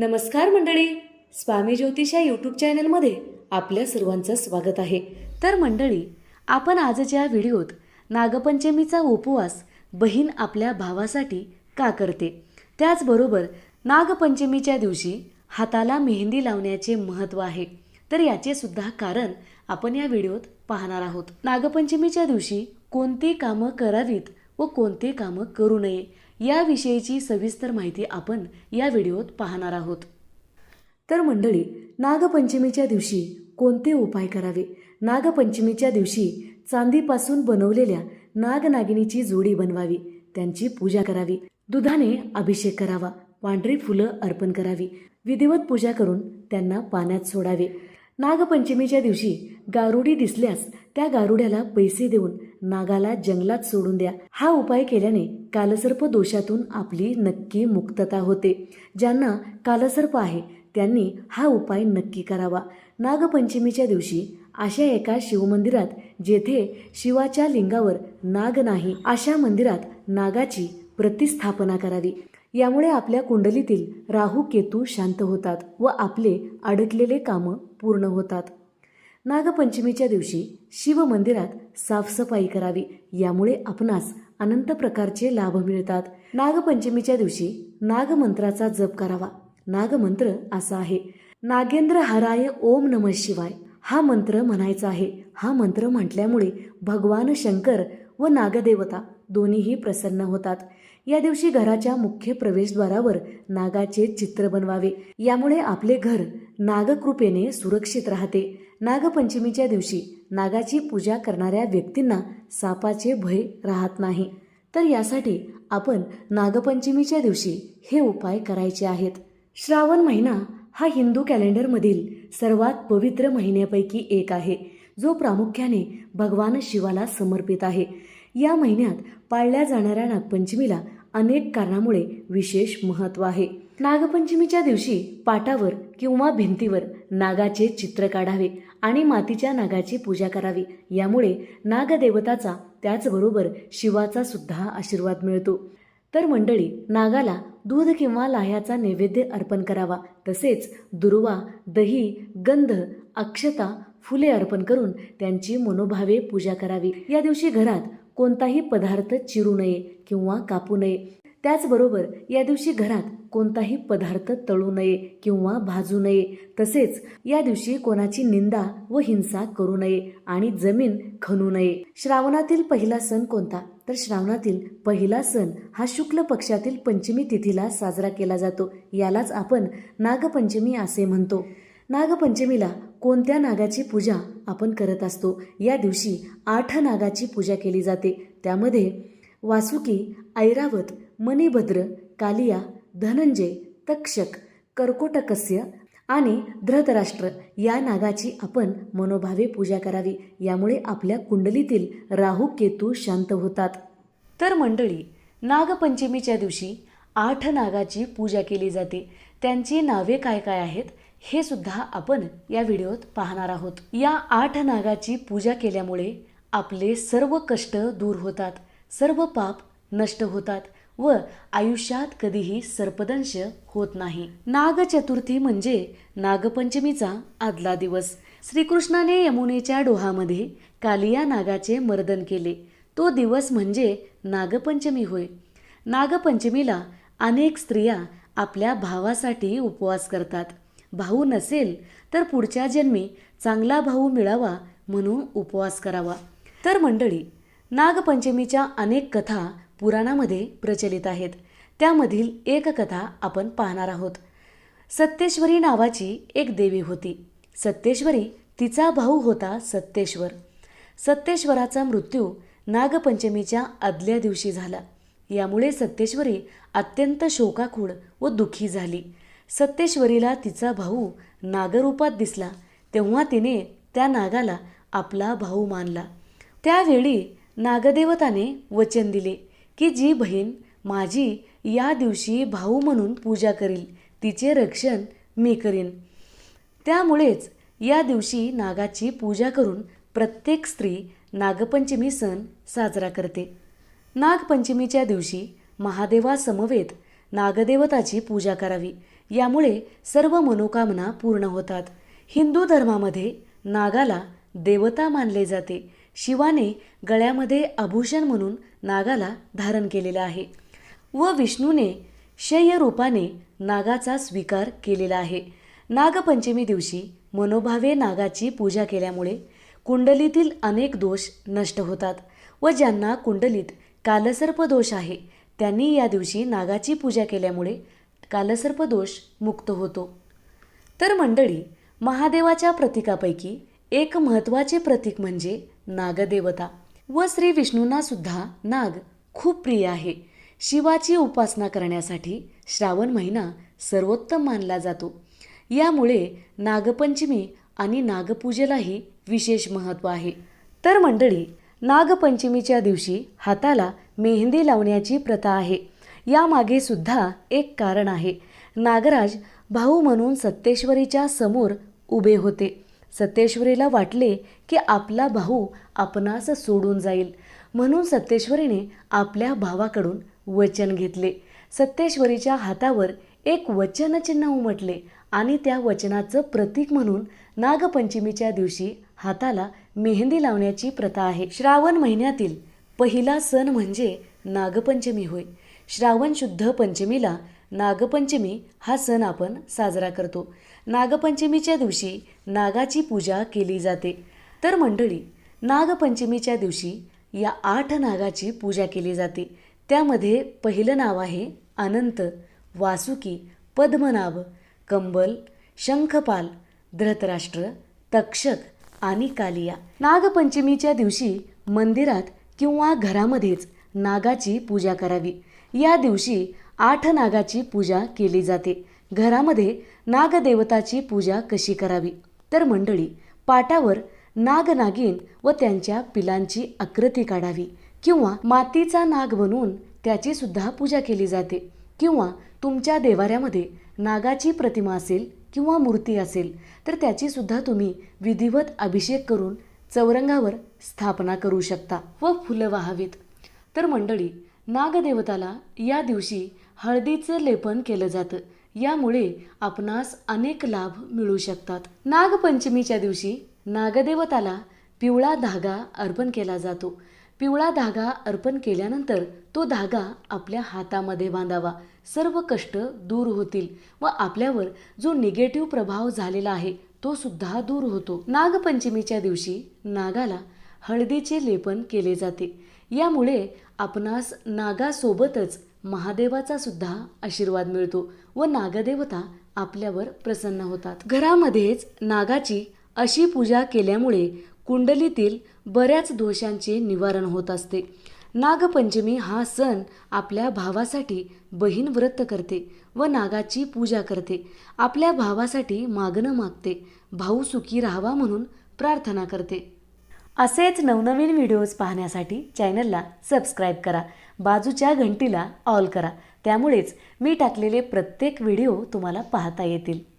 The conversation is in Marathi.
नमस्कार मंडळी. स्वामी ज्योतिष या यूट्यूब चॅनलमध्ये आपल्या सर्वांचं स्वागत आहे. तर मंडळी आपण आजच्या व्हिडिओत नागपंचमीचा उपवास बहीण आपल्या भावासाठी का करते? त्याचबरोबर नागपंचमीच्या दिवशी हाताला मेहंदी लावण्याचे महत्त्व आहे. तर याचे सुद्धा कारण आपण या व्हिडिओत पाहणार आहोत. नागपंचमीच्या दिवशी कोणती कामं करावीत व कोणती कामं करू नये याविषयीची सविस्तर माहिती आपण या व्हिडिओत पाहणार आहोत. तर मंडळी नागपंचमीच्या दिवशी कोणते उपाय करावे? नागपंचमीच्या दिवशी चांदीपासून बनवलेल्या नागनागिनीची जोडी बनवावी. त्यांची पूजा करावी. दुधाने अभिषेक करावा. पांढरी फुलं अर्पण करावी. विधिवत पूजा करून त्यांना पाण्यात सोडावे. नागपंचमीच्या दिवशी गारुडी दिसल्यास त्या गारुड्याला पैसे देऊन नागाला जंगलात सोडून द्या. हा उपाय केल्याने कालसर्प दोषातून आपली नक्की मुक्तता होते. ज्यांना कालसर्प आहे त्यांनी हा उपाय नक्की करावा. नागपंचमीच्या दिवशी अशा एका शिवमंदिरात जेथे शिवाच्या लिंगावर नाग नाही अशा मंदिरात नागाची प्रतिस्थापना करावी. यामुळे आपल्या कुंडलीतील राहू केतू शांत होतात व आपले अडकलेले कामं पूर्ण होतात. नागपंचमीच्या दिवशी शिव मंदिरात साफसफाई करावी यामुळे आपणास अनंत प्रकारचे लाभ मिळतात. नागपंचमीच्या दिवशी नागमंत्राचा जप करावा. नागमंत्र असा आहे नागेंद्र हराय ओम नम शिवाय. हा मंत्र म्हणायचा आहे. हा मंत्र म्हटल्यामुळे भगवान शंकर व नागदेवता दोन्हीही प्रसन्न होतात. या दिवशी घराच्या मुख्य प्रवेशद्वारावर नागाचे चित्र बनवावे. यामुळे आपले घर नागकृपेने सुरक्षित राहते. नागपंचमीच्या दिवशी नागाची पूजा करणाऱ्या व्यक्तींना सापाचे भय राहत नाही. तर यासाठी आपण नागपंचमीच्या दिवशी हे उपाय करायचे आहेत. श्रावण महिना हा हिंदू कॅलेंडरमधील सर्वात पवित्र महिन्यापैकी एक आहे जो प्रामुख्याने भगवान शिवाला समर्पित आहे. या महिन्यात पाळल्या जाणाऱ्या नागपंचमीला अनेक कारणामुळे विशेष महत्त्व आहे. नागपंचमीच्या दिवशी पाटावर किंवा भिंतीवर नागाचे चित्र काढावे आणि मातीच्या नागाची पूजा करावी. यामुळे नागदेवताचा त्याचबरोबर शिवाचा सुद्धा आशीर्वाद मिळतो. तर मंडळी नागाला दूध किंवा लाह्याचा नैवेद्य अर्पण करावा. तसेच दुर्वा दही गंध अक्षता फुले अर्पण करून त्यांची मनोभावे पूजा करावी. या दिवशी घरात कोणताही पदार्थ चिरू नये किंवा कापू नये. त्याचबरोबर या दिवशी घरात कोणताही पदार्थ तळू नये किंवा भाजू नये. तसेच या दिवशी कोणाची निंदा व हिंसा करू नये आणि जमीन खणू नये. श्रावणातील पहिला सण कोणता? तर श्रावणातील पहिला सण हा शुक्ल पक्षातील पंचमी तिथीला साजरा केला जातो. यालाच आपण नागपंचमी असे म्हणतो. नागपंचमीला कोणत्या नागाची पूजा आपण करत असतो? या दिवशी आठ नागाची पूजा केली जाते. त्यामध्ये वासुकी ऐरावत मणिभद्र कालिया धनंजय तक्षक कर्कोटकस्य आणि धृतराष्ट्र या नागाची आपण मनोभावे पूजा करावी. यामुळे आपल्या कुंडलीतील राहू केतू शांत होतात. तर मंडळी नागपंचमीच्या दिवशी आठ नागाची पूजा केली जाते. त्यांची नावे काय काय आहेत हे सुद्धा आपण या व्हिडिओत पाहणार आहोत. या आठ नागाची पूजा केल्यामुळे आपले सर्व कष्ट दूर होतात. सर्व पाप नष्ट होतात. व आयुष्यात कधीही सर्पदंश होत नाही. नाग चतुर्थी म्हणजे नागपंचमीचा आदला दिवस. श्रीकृष्णाने यमुनेच्या डोहामध्ये कालिया नागाचे मर्दन केले. तो दिवस म्हणजे नागपंचमी होय. नागपंचमीला अनेक स्त्रिया आपल्या भावासाठी उपवास करतात. भाऊ नसेल तर पुढच्या जन्मी चांगला भाऊ मिळावा म्हणून उपवास करावा. तर मंडळी नागपंचमीच्या अनेक कथा पुराणामध्ये प्रचलित आहेत. त्यामधील एक कथा आपण पाहणार आहोत. सत्तेश्वरी नावाची एक देवी होती. सत्तेश्वरी तिचा भाऊ होता सत्तेश्वर सत्तेश्वराचा मृत्यू नागपंचमीच्या आदल्या दिवशी झाला. यामुळे सत्तेश्वरी अत्यंत शोकाकुळ व दुःखी झाली. सत्तेश्वरीला तिचा भाऊ नागरूपात दिसला. तेव्हा तिने त्या नागाला आपला भाऊ मानला. त्यावेळी नागदेवताने वचन दिले. की जी बहीण माझी या दिवशी भाऊ म्हणून पूजा करील तिचे रक्षण मी करीन. त्यामुळेच या दिवशी नागाची पूजा करून प्रत्येक स्त्री नागपंचमी सण साजरा करते. नागपंचमीच्या दिवशी महादेवासमवेत नागदेवताची पूजा करावी. यामुळे सर्व मनोकामना पूर्ण होतात. हिंदू धर्मामध्ये नागाला देवता मानले जाते. शिवाने गळ्यामध्ये आभूषण म्हणून नागाला धारण केलेलं आहे व विष्णूने शय्य रूपाने नागाचा स्वीकार केलेला आहे. नागपंचमी दिवशी मनोभावे नागाची पूजा केल्यामुळे कुंडलीतील अनेक दोष नष्ट होतात व ज्यांना कुंडलीत कालसर्प दोष आहे त्यांनी या दिवशी नागाची पूजा केल्यामुळे कालसर्प दोष मुक्त होतो. तर मंडळी महादेवाच्या प्रतीकापैकी एक महत्त्वाचे प्रतीक म्हणजे नागदेवता. व श्री विष्णूंना सुद्धा नाग खूप प्रिय आहे. शिवाची उपासना करण्यासाठी श्रावण महिना सर्वोत्तम मानला जातो. यामुळे नागपंचमी आणि नागपूजेलाही विशेष महत्त्व आहे. तर मंडळी नागपंचमीच्या दिवशी हाताला मेहंदी लावण्याची प्रथा आहे. यामागे सुद्धा एक कारण आहे. नागराज भाऊ म्हणून सत्तेश्वरीच्या समोर उभे होते. सत्येश्वरीला वाटले की आपला भाऊ आपणास सोडून जाईल. म्हणून सत्येश्वरीने आपल्या भावाकडून वचन घेतले. सत्येश्वरीच्या हातावर एक वचनचिन्ह उमटले आणि त्या वचनाचं प्रतीक म्हणून नागपंचमीच्या दिवशी हाताला मेहंदी लावण्याची प्रथा आहे. श्रावण महिन्यातील पहिला सण म्हणजे नागपंचमी होय. श्रावण शुद्ध पंचमीला नागपंचमी हा सण आपण साजरा करतो. नागपंचमीच्या दिवशी नागाची पूजा केली जाते. तर मंडळी नागपंचमीच्या दिवशी या आठ नागाची पूजा केली जाते. त्यामध्ये पहिलं नाव आहे अनंत वासुकी पद्मनाभ कंबल शंखपाल धृतराष्ट्र तक्षक आणि कालिया. नागपंचमीच्या दिवशी मंदिरात किंवा घरामध्येच नागाची पूजा करावी. या दिवशी आठ नागाची पूजा केली जाते. घरामध्ये नागदेवताची पूजा कशी करावी? तर मंडळी पाटावर नागनागिन व त्यांच्या पिलांची आकृती काढावी किंवा मातीचा नाग बनवून त्याची सुद्धा पूजा केली जाते. किंवा तुमच्या देवाऱ्यामध्ये नागाची प्रतिमा असेल किंवा मूर्ती असेल तर त्याची सुद्धा तुम्ही विधिवत अभिषेक करून चौरंगावर स्थापना करू शकता व फुलं वाहावीत. तर मंडळी नागदेवताला या दिवशी हळदीचं लेपन केलं जातं. यामुळे आपणास अनेक लाभ मिळू शकतात. नागपंचमीच्या दिवशी नागदेवताला पिवळा धागा अर्पण केला जातो. पिवळा धागा अर्पण केल्यानंतर तो धागा आपल्या हातामध्ये बांधावा. सर्व कष्ट दूर होतील व आपल्यावर जो निगेटिव्ह प्रभाव झालेला आहे तो सुद्धा दूर होतो. नागपंचमीच्या दिवशी नागाला हळदीचे लेपन केले जाते. यामुळे आपणास नागासोबतच महादेवाचा सुद्धा आशीर्वाद मिळतो व नागदेवता आपल्यावर प्रसन्न होतात. घरामध्येच नागाची अशी पूजा केल्यामुळे कुंडलीतील बऱ्याच दोषांचे निवारण होत असते. नागपंचमी हा सण आपल्या भावासाठी बहीण व्रत करते व नागाची पूजा करते. आपल्या भावासाठी मागणं मागते. भाऊ सुखी राहावा म्हणून प्रार्थना करते. असेच नवनवीन व्हिडिओज पाहण्यासाठी चॅनलला सबस्क्राईब करा. बाजूच्या घंटीला ऑल करा. त्यामुळेच मी टाकलेले प्रत्येक व्हिडिओ तुम्हाला पाहता येतील.